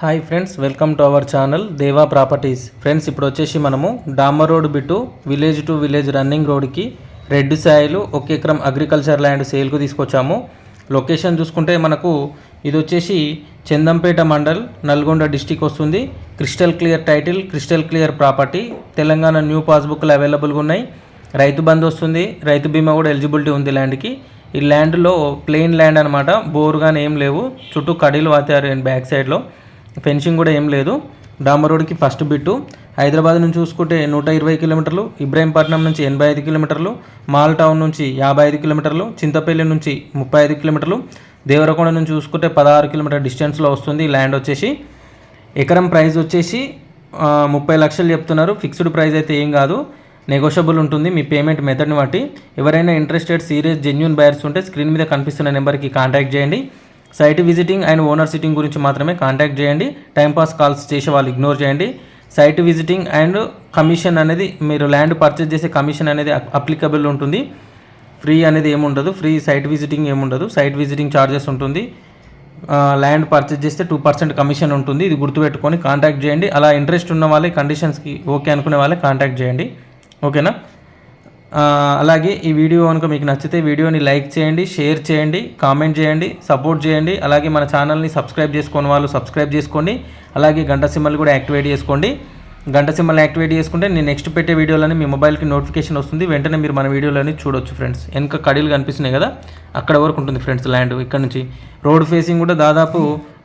Hi friends welcome to our channel Deva properties friends ఇప్పుడు వచ్చేసి మనము damar road bit village to village running రోడ్కి రెడ్ సాయిలు ఒక ఎకరం అగ్రికల్చర్ ల్యాండ్ సేల్కు తీసుకొచ్చాము. లొకేషన్ చూసుకుంటే మనకు ఇది వచ్చేసి చందంపేట మండల్ నల్గొండ డిస్టిక్ వస్తుంది. Crystal clear title crystal clear property Telangana new పాస్బుక్లు అవైలబుల్గా ఉన్నాయి. రైతు బంద్ వస్తుంది. రైతు బీమా కూడా ఎలిజిబిలిటీ ఉంది ల్యాండ్కి ఈ ల్యాండ్లో ప్లెయిన్ ల్యాండ్ అనమాట బోర్ కానీ ఏం లేవు. చుట్టూ కడీలు వాతారు బ్యాక్ సైడ్లో ఫెన్సింగ్ కూడా ఏం లేదు. డాంబర్ రోడ్కి ఫస్ట్ బిట్టు. హైదరాబాద్ నుంచి చూసుకుంటే నూట ఇరవై కిలోమీటర్లు ఇబ్రాహీంపట్నం నుంచి ఎనభై ఐదు కిలోమీటర్లు మాల్ టౌన్ నుంచి యాభై ఐదు కిలోమీటర్లు చింతపల్లి నుంచి ముప్పై ఐదు కిలోమీటర్లు దేవరకొండ నుంచి చూసుకుంటే పదహారు కిలోమీటర్ డిస్టెన్స్లో వస్తుంది ల్యాండ్ వచ్చేసి. ఎకరం ప్రైస్ వచ్చేసి ముప్పై లక్షలు చెప్తున్నారు. ఫిక్స్డ్ ప్రైస్ అయితే ఏం కాదు. నెగోషియబుల్ ఉంటుంది. మీ పేమెంట్ మెథడ్ని బట్టి ఎవరైనా ఇంట్రెస్టెడ్ సీరియస్ జెన్యున్ బయర్స్ ఉంటే స్క్రీన్ మీద కనిపిస్తున్న నెంబర్కి కాంటాక్ట్ చేయండి. Site visiting and owner sitting గురించి మాత్రమే కాంటాక్ట్ చేయండి. టైంపాస్ కాల్స్ చేసే వాళ్ళు ఇగ్నోర్ చేయండి. సైట్ విజిటింగ్ అండ్ కమిషన్ అనేది మీరు ల్యాండ్ పర్చేజ్ చేసే కమిషన్ అనేది అప్లికబుల్ ఉంటుంది. ఫ్రీ అనేది ఏముండదు. ఫ్రీ సైట్ విజిటింగ్ ఏముండదు. సైట్ విజిటింగ్ ఛార్జెస్ ఉంటుంది. ల్యాండ్ పర్చేజ్ చేస్తే టూ పర్సెంట్ కమిషన్ ఉంటుంది. ఇది గుర్తుపెట్టుకొని కాంటాక్ట్ చేయండి. అలా ఇంట్రెస్ట్ ఉన్న వాళ్ళే కండిషన్స్కి ఓకే అనుకునే వాళ్ళే కాంటాక్ట్ చేయండి. ఓకేనా అలాగే ఈ వీడియో కనుక మీకు నచ్చితే వీడియోని లైక్ చేయండి షేర్ చేయండి కామెంట్ చేయండి సపోర్ట్ చేయండి. అలాగే మన ఛానల్ని సబ్స్క్రైబ్ చేసుకుని వాళ్ళు సబ్స్క్రైబ్ చేసుకోండి. అలాగే గంట సింబల్ కూడా యాక్టివేట్ చేసుకోండి. గంట సింబల్ యాక్టివేట్ చేసుకుంటే నేను నెక్స్ట్ పెట్టే వీడియోలని మీ మొబైల్కి నోటిఫికేషన్ వస్తుంది. వెంటనే మీరు మన వీడియోలని చూడొచ్చు ఫ్రెండ్స్. వెనక కడీలు కనిపిస్తున్నాయి కదా అక్కడ వరకు ఉంటుంది ఫ్రెండ్స్ ల్యాండ్ ఇక్కడ నుంచి. రోడ్ ఫేసింగ్ కూడా దాదాపు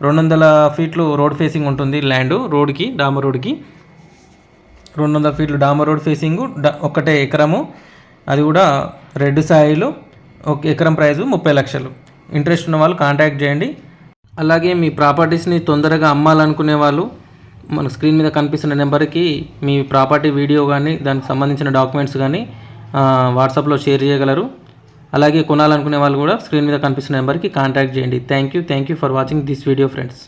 రెండు వందల ఫీట్లు రోడ్ ఫేసింగ్ ఉంటుంది ల్యాండ్ రోడ్కి డామర్ రోడ్కి. రెండు వందల ఫీట్లు డామర్ రోడ్ ఫేసింగ్ ఒకటే ఎకరము. అది కూడా రెడ్ సాయిలు ఒక ఎకరం ప్రైజు ముప్పై లక్షలు. ఇంట్రెస్ట్ ఉన్న వాళ్ళు కాంటాక్ట్ చేయండి. అలాగే మీ ప్రాపర్టీస్ని తొందరగా అమ్మాలనుకునే వాళ్ళు మన స్క్రీన్ మీద కనిపిస్తున్న నెంబర్కి మీ ప్రాపర్టీ వీడియో కానీ దానికి సంబంధించిన డాక్యుమెంట్స్ కానీ వాట్సాప్లో షేర్ చేయగలరు. అలాగే కొనాలనుకునే వాళ్ళు కూడా స్క్రీన్ మీద కనిపిస్తున్న నెంబర్కి కాంటాక్ట్ చేయండి. Thank you thank you for watching this video friends.